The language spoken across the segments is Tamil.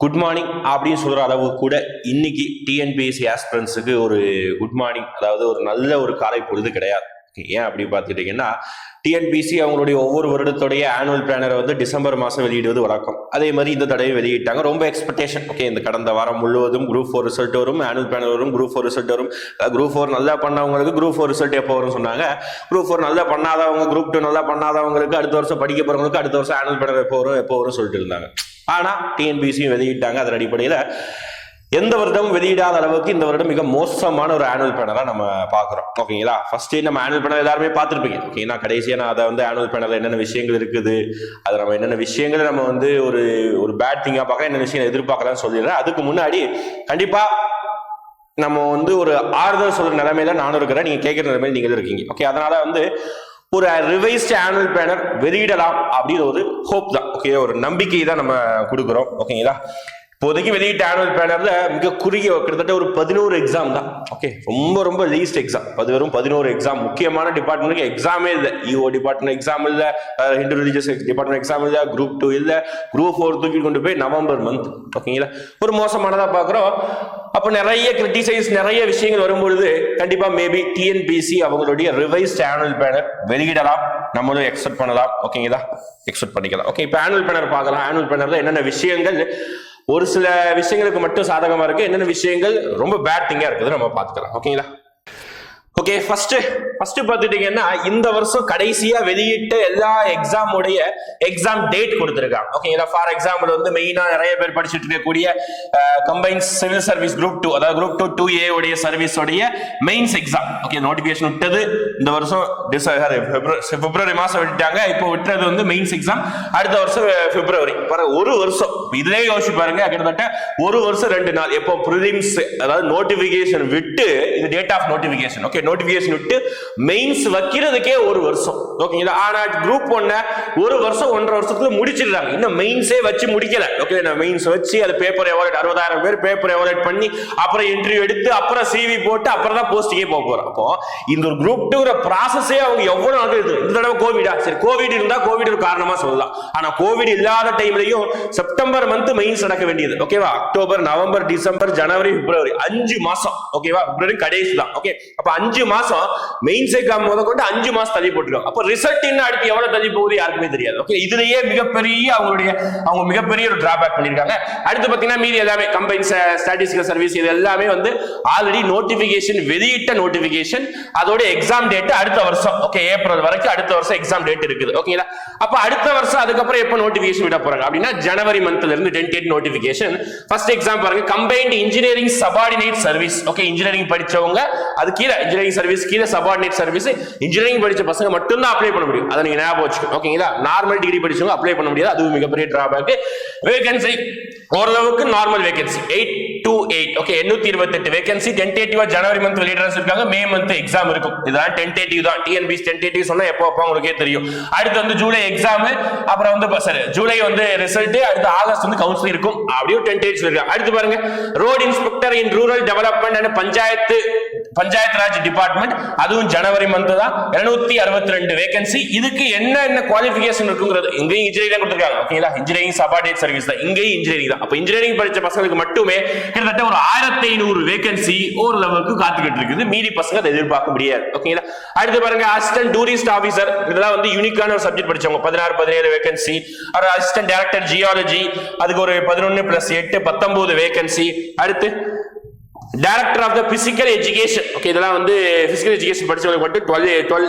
குட் மார்னிங் அப்படின்னு சொல்கிற அளவு கூட இன்னைக்கு டிஎன்பிஎஸ்சி ஆஸ்பிரன்ஸுக்கு ஒரு குட் மார்னிங் அதாவது ஒரு நல்ல ஒரு காலை பொழுது கிடையாது. ஏன் அப்படி பார்த்துக்கிட்டிங்கன்னா டிஎன்பிசி அவங்களுடைய ஒவ்வொரு வருடத்துடைய ஆனுவல் பிளானரை வந்து டிசம்பர் மாதம் வெளியிடுவது வழக்கம். அதே மாதிரி இந்த தடவை வெளியிட்டாங்க. ரொம்ப எக்ஸ்பெக்டேஷன் ஓகே இந்த கடந்த வாரம் முழுவதும் குரூப் ஃபோர் ரிசல்ட் வரும் ஆனுவல் பிளானர் வரும் குரூப் ஃபோர் ரிசல்ட் வரும். குரூப் ஃபோர் நல்லா பண்ணவங்களுக்கு குரூப் ஃபோர் ரிசல்ட் எப்போ வரும்னு சொன்னாங்க. குரூப் ஃபோர் நல்லா பண்ணாதவங்க குரூப் டூ நல்லா பண்ணாதவங்களுக்கு அடுத்த வருஷம் படிக்க போறவங்களுக்கு அடுத்த வருஷம் ஆனுவல் பிளானர் எப்போ வரும் எப்போ வரும் சொல்லிட்டு இருந்தாங்க. ஆனால் டிஎன்பிசியும் வெளியிட்டாங்க. அதன் அடிப்படையில் எந்த வருடமும் வெளியிடாத அளவுக்கு இந்த வருடம் மிக மோசமான ஒரு ஆனுவல் பேனலாக நம்ம பார்க்குறோம். ஓகேங்களா? ஃபர்ஸ்ட் நம்ம ஆனுவல் பேனர் எல்லாருமே பார்த்துருப்பீங்க. ஓகேங்களா? கடைசியாக நான் அதை வந்து ஆனுவல் பேனல் என்னென்ன விஷயங்கள் இருக்குது அது நம்ம என்னென்ன விஷயங்களை நம்ம வந்து ஒரு ஒரு பேட் திங்காக பார்க்கலாம் என்னென்ன விஷயம் எதிர்பார்க்கலாம்னு சொல்லிடுறேன். அதுக்கு முன்னாடி கண்டிப்பாக நம்ம வந்து ஒரு ஆறுதல் சொல்ற நிலைமையில நானும் இருக்கிறேன். நீங்க கேட்குற நிலைமையில நீங்களும் இருக்கீங்க. ஓகே அதனால வந்து ஒரு ரிவைஸ்ட் ஆனுவல் பேனர் வெளியிடலாம் அப்படின்னு ஒரு ஹோப் தான். ஓகே ஒரு நம்பிக்கை தான் நம்ம கொடுக்குறோம். ஓகேங்களா? இப்போதைக்கு வெளியிட்ட ஆனுவல் பேனரில் மிக குறுகிய கிட்டத்தட்ட ஒரு பதினோரு எக்ஸாம் தான். ஓகே ரொம்ப ரொம்ப லீஸ்ட் எக்ஸாம் அது வெறும் பதினோரு எக்ஸாம் முக்கியமான டிபார்ட்மெண்ட்டுக்கு எக்ஸாமே இல்லை. இஓ டிபார்ட்மெண்ட் எக்ஸாம் இல்லை. ஹிந்து ரிலீஜியஸ் டிபார்ட்மெண்ட் எக்ஸாம் இல்லை. குரூப் டூ இல்லை. குரூப் ஃபோர் தூக்கி கொண்டு போய் நவம்பர் மந்த் ஓகேங்களா ஒரு மோசமானதாக பார்க்குறோம். அப்போ நிறைய கிரிட்டிசைஸ் நிறைய விஷயங்கள் வரும்பொழுது கண்டிப்பாக மேபி டிஎன்பிசி அவங்களுடைய ரிவைஸ்ட் ஆனுவல் பேனர் வெளியிடலாம். நம்மளும் எக்ஸெப்ட் பண்ணலாம். ஓகேங்களா எக்ஸெப்ட் பண்ணிக்கலாம். ஓகே இப்போ ஆனுவல் பேனர் பார்க்கலாம். ஆனுவல் பேனரில் என்னென்ன விஷயங்கள் ஒரு சில விஷயங்களுக்கு மட்டும் சாதகமா இருக்கு. என்னென்ன விஷயங்கள்? ரொம்ப பேட் திங்கா இருக்குது. நம்ம பார்த்துக்கலாம். ஓகேங்களா ஓகே ஃபர்ஸ்ட் ஃபர்ஸ்ட் பார்த்துட்டீங்கன்னா இந்த வருஷம் கடைசியா வெளியிட்ட எல்லா எக்ஸாமுடைய எக்ஸாம் டேட் கொடுத்துருக்காங்க. ஓகேங்களா ஃபார் எக்ஸாம்பிள் வந்து மெயினா நிறைய பேர் படிச்சுட்டு இருக்கக்கூடிய combine civil service group two அதாவது குரூப் டூ டூ ஏ உடைய சர்வீஸ் உடைய மெயின்ஸ் எக்ஸாம் ஓகே நோட்டிபிகேஷன் விட்டது. இந்த வருஷம் பிப்ரவரி மாசம் விட்டுட்டாங்க. இப்போ விட்டுறது வந்து மெயின்ஸ் எக்ஸாம் அடுத்த வருஷம் பிப்ரவரி ஒரு வருஷம். இதுலயே யோசிச்சு பாருங்க கிட்டத்தட்ட ஒரு வருஷம் ரெண்டு நாள். எப்போ ப்ரிலிம்ஸ் அதாவது நோட்டிபிகேஷன் விட்டு இது date of notification okay notification விட்டு மெயின்ஸ் வைக்கிறதுக்கே ஒரு வருஷம். ஓகேங்களா ஆனா குரூப் ஒன்ன ஒரு வருஷம் ஒன்றரை வருஷத்துல முடிச்சிடுறாங்க. இன்னும் மெயின்ஸே வச்சு முடிக்கல. ஓகே நான் மெயின்ஸ் வச்சு அது பேப்பர் எவாலேட் அறுபதாயிரம் பேர் பேப்பர் எவாலேட் பண்ணி அப்புறம் இன்டர்வியூ எடுத்து அப்புறம் சிவி போட்டு அப்புறம் தான் போஸ்டிங்கே போக போறோம் அப்போ இந்த ஒரு குரூப் டூங்கிற ப்ராசஸே அவங்க எவ்வளவு நடக்குது இந்த தடவை கோவிடா சரி கோவிட் இருந்தா கோவிட் ஒரு காரணமா சொல்லலாம். ஆனா கோவிட் இல்லாத டைம்லயும் செப்டம்பர் மந்த் மெயின்ஸ் நடக்க வேண்டியது. ஓகேவா அக்டோபர் நவம்பர் டிசம்பர் ஜனவரி பிப்ரவரி அஞ்சு மாசம். ஓகேவா பிப்ரவரி கடைசி தான். ஓகே அப்ப அஞ்சு மாசம் மெயின்ஸ் எக்ஸாம் முத கொண்டு அஞ்சு மாசம் தள்ளி போட்டுருக்காங்க அப்போ ரிசல்ட் இன்னும் அடுத்து எவ்வளவு தள்ளி போகுது யாருக்குமே தெரியாது. ஓகே இதுலயே மிகப்பெரிய அவங்களுடைய அவங்க மிகப்பெரிய ஒரு டிராபேக் பண்ணியிருக்காங்க அடுத்து பாத்தீங்கன்னா மீதி எல்லாமே கம்பைன்ஸ் ஸ்டாட்டிஸ்டிக்கல் சர்வீஸ் இது எல்லாமே வந்து ஆல்ரெடி நோட்டிபிகேஷன் வெளியிட்ட நோட்டிபிகேஷன் அதோட எக்ஸாம் டேட் அடுத்த வருஷம். ஓகே ஏப்ரல் வரைக்கும் அடுத்த வருஷம் எக்ஸாம் டேட் இருக்குது. ஓகேங்களா அப்ப அடுத்த வருஷம் அதுக்கப்புறம் எப்போ நோட்டிபிகேஷன் விட போறாங்க? அப்படின்னா ஜனவரி மந்த்ல இருந்து டென்டேட் நோட்டிபிகேஷன் ஃபர்ஸ்ட் எக்ஸாம் பாருங்க combined engineering subordinate service okay engineering படிச்சவங்க அது கீழே இன்ஜினியரிங் சர்வீஸ் கீழே சபார்டினேட் சர்வீஸ் இன்ஜினியரிங் படிச்ச பசங்க மட்டும் தான் அப்ளை பண்ண முடியும். அதை நீங்க ஞாபகம் வச்சுக்கணும். ஓகேங்களா நார்மல் டிகிரி படிச்சவங்க அப்ளை பண்ண முடியாது. அது மிகப்பெரிய டிராபேக் வேகன்சி ஓரளவுக்கு normal vacancy eight two eight okay எண்ணூத்தி இருபத்தி எட்டு வேகன்சி டென்டேட்டிவா ஜனவரி மந்த் லீடர்ஸ் இருக்காங்க. மே மந்த் எக்ஸாம் இருக்கும். இதெல்லாம் டென்டேட்டிவ் தான். டிஎன்பிஸ் டென்டேட்டிவ் சொன்னா எப்போ வைப்பாங்க உங்களுக்கே தெரியும். அடுத்து வந்து ஜூலை எக்ஸாம் அப்புறம் வந்து சரி ஜூலை வந்து ரிசல்ட் அடுத்து ஆகஸ்ட் வந்து கவுன்சிலிங் இருக்கும். அப்படியே டென்டேட்டிவ் இருக்கு அடுத்து பாருங்க. Road inspector in rural development and Panchayat Panchayat Raj department அதுவும் ஜனவரி மந்த் தான். இருநூத்தி அறுபத்தி ரெண்டு வேகன்சி இதுக்கு என்ன என்ன குவாலிஃபிகேஷன் இருக்குங்கிறது இங்கேயும் இன்ஜினியரிங் கொடுத்துருக்காங்க. ஓகேங்களா இன்ஜினியரிங் சபார்டினேட் சர்வீஸ் தான். இங்கேயும் இன்ஜினியரிங் தான். அப்ப இன்ஜினியரிங் படிச்ச பசங்களுக்கு மட்டுமே கிட்டத்தட்ட ஒரு ஆயிரத்தி ஐநூறு வேகன்சி ஒரு லெவலுக்கு காத்துக்கிட்டு இருக்குது. மீதி பசங்க அதை எதிர்பார்க்க முடியாது. ஓகேங்களா அடுத்து பாருங்க அசிஸ்டன்ட் டூரிஸ்ட் ஆஃபீஸர் இதெல்லாம் வந்து யூனிக்கான ஒரு சப்ஜெக்ட் படிச்சவங்க. பதினாறு பதினேழு வேகன்சி ஒரு அசிஸ்டன்ட் டேரக்டர் ஜியாலஜி அதுக்கு ஒரு பதினொன்று பிளஸ் எட்டு பத்தொன்பது வேகன்சி அடுத்து director of the physical education okay இதெல்லாம் வந்து பிசிக்கல் எஜுகேஷன் படிச்சவங்களுக்கு மட்டும் டுவெல் டுவெல்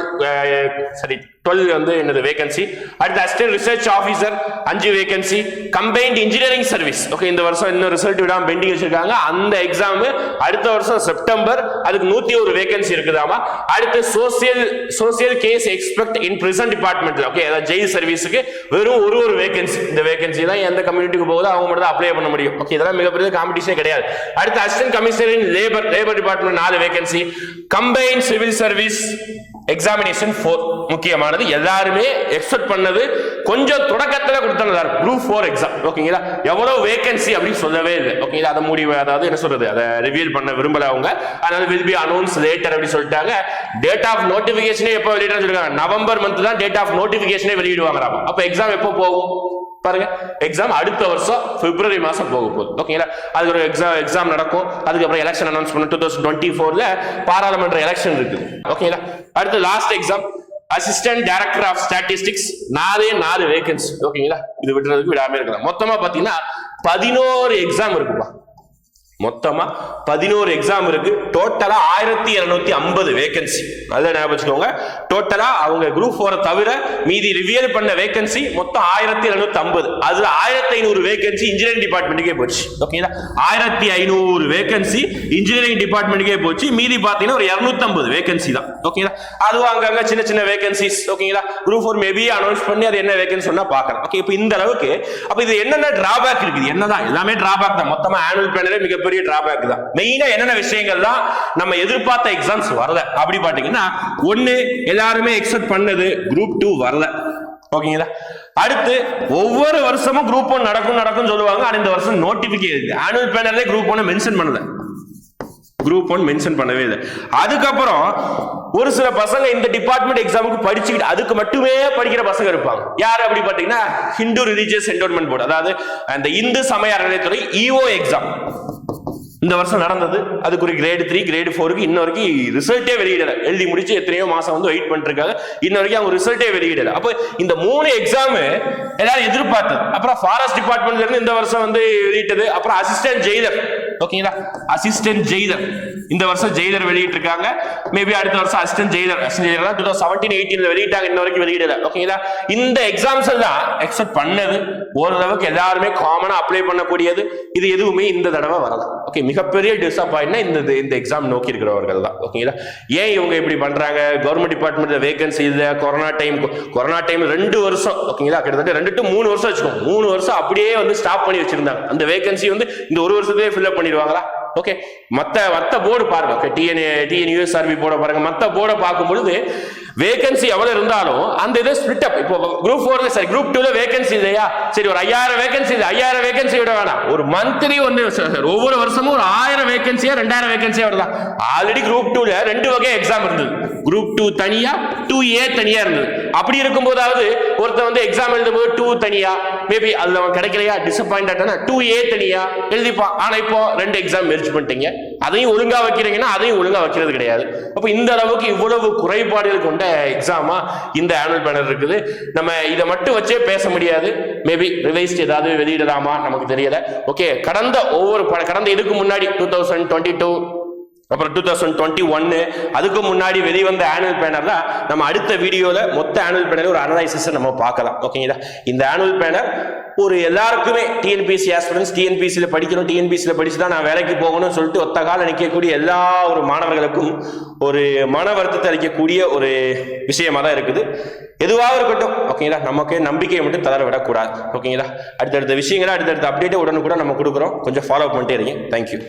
சாரி டுவெல் வந்து என்னது வேகன்சி அடுத்து அசிஸ்டன்ட் ரிசர்ச் ஆஃபீஸர் அஞ்சு vacancy combined engineering service okay இந்த வருஷம் இன்னும் ரிசல்ட் விடாம பெண்டிங் வச்சிருக்காங்க. அந்த எக்ஸாம் அடுத்த வருஷம் செப்டம்பர் அதுக்கு நூத்தி ஒரு வேகன்சி இருக்குதாமா? அடுத்து social social case expert in prison டிபார்ட்மெண்ட்ல ஓகே அதாவது ஜெயில் சர்வீஸுக்கு வெறும் ஒரு ஒரு வேகன்சி இந்த வேகன்சி தான் எந்த கம்யூனிட்டிக்கு போகுதோ அவங்க மட்டும் தான் அப்ளை பண்ண முடியும். ஓகே இதெல்லாம் மிகப்பெரிய காம்படிஷனே கிடையாது. அடுத்து assistant commissioner in labour labour department நாலு vacancy combine civil service examination four முக்கியமானது. எல்லாருமே எக்ஸ்பெக்ட் பண்ணது கொஞ்சம் தொடக்கத்தில் கொடுத்தாங்க சார் குரூப் ஃபோர் எக்ஸாம் ஓகேங்களா எவ்வளவு வேகன்சி அப்படின்னு சொல்லவே இல்லை. ஓகேங்களா அதை முடிவு அதாவது என்ன சொல்றது? அதை ரிவீல் பண்ண விரும்பல அவங்க. அதனால வில் பி அனௌன்ஸ் லேட்டர் அப்படின்னு சொல்லிட்டாங்க. டேட் ஆஃப் நோட்டிஃபிகேஷனே எப்போ வெளியிடணும் சொல்லிருக்காங்க. நவம்பர் மந்த் தான் டேட் ஆஃப் நோட்டிஃபிகேஷனே வெளியிடுவாங்க அப்போ எக்ஸாம் எப்போ போகும்? பாருங்க எக்ஸாம் அடுத்த வருஷம் பிப்ரவரி மாசம் போக போகுது. ஓகேங்களா அதுக்கு ஒரு எக்ஸாம் எக்ஸாம் நடக்கும். அதுக்கப்புறம் எலெக்ஷன் அனௌன்ஸ் பண்ண. டூ தௌசண்ட் டுவெண்ட்டி ஃபோர்ல பாராளுமன்ற எலெக்ஷன் இருக்குது. ஓகேங்களா அடுத்து last exam assistant director of statistics நாலே நாலு வேகன்சி ஓகேங்களா இது விடுறதுக்கு விடாம இருக்கலாம். மொத்தமா பாத்தீங்கன்னா பதினோரு எக்ஸாம் இருக்குப்பா. மொத்தமாக பதினோரு எக்ஸாம் இருக்கு. டோட்டலாக ஆயிரத்தி இரநூத்தி ஐம்பது வேகன்சி நல்லா ஞாபகம் வச்சுக்கோங்க. டோட்டலாக அவங்க குரூப் ஃபோரை தவிர மீதி ரிவியல் பண்ண வேகன்சி மொத்தம் ஆயிரத்தி இரநூத்தி ஐம்பது. அதுல ஆயிரத்தி ஐநூறு வேகன்சி இன்ஜினியரிங் டிபார்ட்மெண்ட்டுக்கே போச்சு. ஓகேங்களா ஆயிரத்தி ஐநூறு வேகன்சி இன்ஜினியரிங் டிபார்ட்மெண்ட்டுக்கே போச்சு. மீதி பார்த்தீங்கன்னா ஒரு இரநூத்தம்பது வேகன்சி தான். ஓகேங்களா அதுவும் அங்கங்க சின்ன சின்ன வேகன்சிஸ் ஓகேங்களா குரூப் ஃபோர் மேபி அனௌன்ஸ் பண்ணி அது என்ன வேகன்சி சொன்னா பார்க்கலாம். ஓகே இப்போ இந்த அளவுக்கு அப்ப இது என்னென்ன டிராபேக் இருக்குது என்னதான்? எல்லாமே டிராபேக் தான். மொத்தமா ஆனுவல் பிளானே மிகப்பெரிய டிராபேக் தான். மெயினா என்னென்ன விஷயங்கள் தான் நம்ம எதிர்பார்த்த எக்ஸாம்ஸ் வரல. அப்படி பாத்தீங்கன்னா ஒண்ணு எல்லாருமே எக்ஸப்ட் பண்ணது குரூப் டூ வரல. ஓகேங்களா அடுத்து ஒவ்வொரு வருஷமும் குரூப் ஒன் நடக்கும் நடக்கும் சொல்லுவாங்க. ஆனா இந்த வருஷம் நோட்டிபிகேஷன் ஆனுவல் பிளானர்ல குரூப் ஒன் மென்ஷன் பண்ணல. குரூப் ஒன் மென்ஷன் பண்ணவே இல்லை. அதுக்கப்புறம் ஒரு சில பசங்க இந்த டிபார்ட்மெண்ட் எக்ஸாமுக்கு படிச்சுக்கிட்டு அதுக்கு மட்டுமே படிக்கிற பசங்க இருப்பாங்க. யார் அப்படி பார்த்தீங்கன்னா ஹிந்து ரிலீஜியஸ் என்டோன்மெண்ட் போர்டு அதாவது அந்த இந்து சமய அறநிலைத்துறை இஓ எக்ஸாம் இந்த வருஷம் நடந்தது. அதுக்கு ஒரு கிரேடு த்ரீ கிரேடு ஃபோருக்கு இன்ன வரைக்கும் ரிசல்ட்டே வெளியிடல. எழுதி முடிச்சு எத்தனையோ மாசம் வந்து வெயிட் பண்ணிருக்காங்க இன்ன வரைக்கும் அவங்க ரிசல்ட்டே வெளியிடல. அப்போ இந்த மூணு எக்ஸாம் எல்லாரும் எதிர்பார்த்தது. அப்புறம் ஃபாரஸ்ட் டிபார்ட்மெண்ட்ல இருந்து இந்த வருஷம் வந்து வெளியிட்டது. அப்புறம் அசிஸ்டன்ட் ஜெய்தர் ஓகேங்களா அசிஸ்டன்ட் ஜெய்தர் இந்த வருஷம் ஜெயிலர் வெளியிட்டிருக்காங்க. மேபி அடுத்த வருஷம் assistant jailer. Assistant jailer two thousand seventeen எயிட்டீன்ல வெளியிட்டாங்க. இன்ன வரைக்கும் வெளியிடல. ஓகேங்களா இந்த எக்ஸாம்ஸ் எல்லாம் எக்ஸப்ட் பண்ணது. ஓரளவுக்கு எல்லாருமே காமனா அப்ளை பண்ணக்கூடியது. இது எதுவுமே இந்த தடவை வரல. ஓகே மிகப்பெரிய டிசப்பாயின்ட்னா இந்த இந்த எக்ஸாம் நோக்கி இருக்கிறவர்கள் தான். ஓகேங்களா ஏன் இவங்க இப்படி பண்றாங்க? கவர்மெண்ட் டிபார்ட்மெண்ட்ல வேகன்சி இல்லை. கொரோனா டைம் கொரோனா டைம் ரெண்டு வருஷம். ஓகேங்களா கிட்டத்தட்ட ரெண்டு டு மூணு வருஷம் வச்சுக்கோங்க. மூணு வருஷம் அப்படியே வந்து ஸ்டாப் பண்ணி வச்சிருந்தாங்க. அந்த வேகன்சி வந்து இந்த ஒரு வருஷத்தையே ஃபில்அப் பண்ணிடுவாங்களா? ஓகே மற்ற மற்ற போர்டு பாருங்க. டிஎன் டிஎன்யூஎஸ்ஆர்பி போர்டை பாருங்க. மற்ற போர்டை பார்க்கும் பொழுது வேகன்சி எவ்வளவு இருந்தாலும் அந்த இதை ஸ்பிளிட் அப் இப்போ குரூப் ஃபோர்ல சரி குரூப் டூல வேகன்சி இல்லையா? சரி ஒரு ஐயாயிரம் வேகன்சி இல்லை. ஐயாயிரம் வேகன்சி விட வேணாம். ஒரு மந்த்லி ஒன்று சார் ஒவ்வொரு வருஷமும் ஒரு ஆயிரம் வேகன்சியா ரெண்டாயிரம் வேகன்சியா வருதா? ஆல்ரெடி குரூப் டூல ரெண்டு வகை எக்ஸாம் இருந்தது. குரூப் டூ தனியா டூ ஏ தனியா இருந்தது. அப்படி இருக்கும்போதாவது ஒருத்தன் வந்து எக்ஸாம் எழுதும்போது டூ தனியா மேபி அதுல அவன் கிடைக்கலையா டிசப்பாயிண்ட் ஆட்டானா டூ ஏ தனியா எழுதிப்பான். ஆனா இப்போ ரெண்டு எக்ஸாம் மெர்ஜ் பண்ணிட்டீங்க. அதையும் ஒழுங்கா வைக்கிறீங்கன்னா அதையும் ஒழுங்கா வைக்கிறது கிடையாது. அப்போ இந்த அளவுக்கு இவ்வளவு குறைபாடுகள் கொண்ட எக்ஸாமா இந்த ஆனுவல் பேனர் இருக்குது. நம்ம இதை மட்டும் வச்சே பேச முடியாது. மேபி ரிவைஸ்ட் ஏதாவது வெளியிடலாமா? நமக்கு தெரியல. ஓகே கடந்த ஒவ்வொரு கடந்த இதுக்கு முன்னாடி டூ தௌசண்ட் டுவெண்ட்டி டூ அப்புறம் டூ தௌசண்ட் டுவெண்ட்டி ஒன்னு அதுக்கு முன்னாடி வெளிவந்த ஆனுவல் பேனர் தான் நம்ம அடுத்த வீடியோவில் மொத்த ஆனுவல் பேனர் ஒரு அனலைசிஸ் நம்ம பார்க்கலாம். ஓகேங்களா இந்த ஆனுவல் பேனர் ஒரு எல்லாருக்குமே டிஎன்பிசி ஆஸ்பிரன்ஸ் டிஎன்பிசியில் படிக்கணும் டிஎன்பிசியில் படிச்சு தான் நான் வேலைக்கு போகணும்னு சொல்லிட்டு ஒத்த கால நிற்கக்கூடிய எல்லா ஒரு மாணவர்களுக்கும் ஒரு மன வருத்தத்தை அளிக்கக்கூடிய ஒரு விஷயமா தான் இருக்குது. எதுவாக இருக்கட்டும் ஓகேங்களா நமக்கு நம்பிக்கையை மட்டும் தளர விடக்கூடாது ஓகேங்களா அடுத்தடுத்த விஷயங்களை அடுத்தடுத்த அப்டேட்டை உடனுக்குடன் நம்ம கொடுக்குறோம். கொஞ்சம் ஃபாலோ பண்ணிட்டே இருங்க. தேங்க்யூ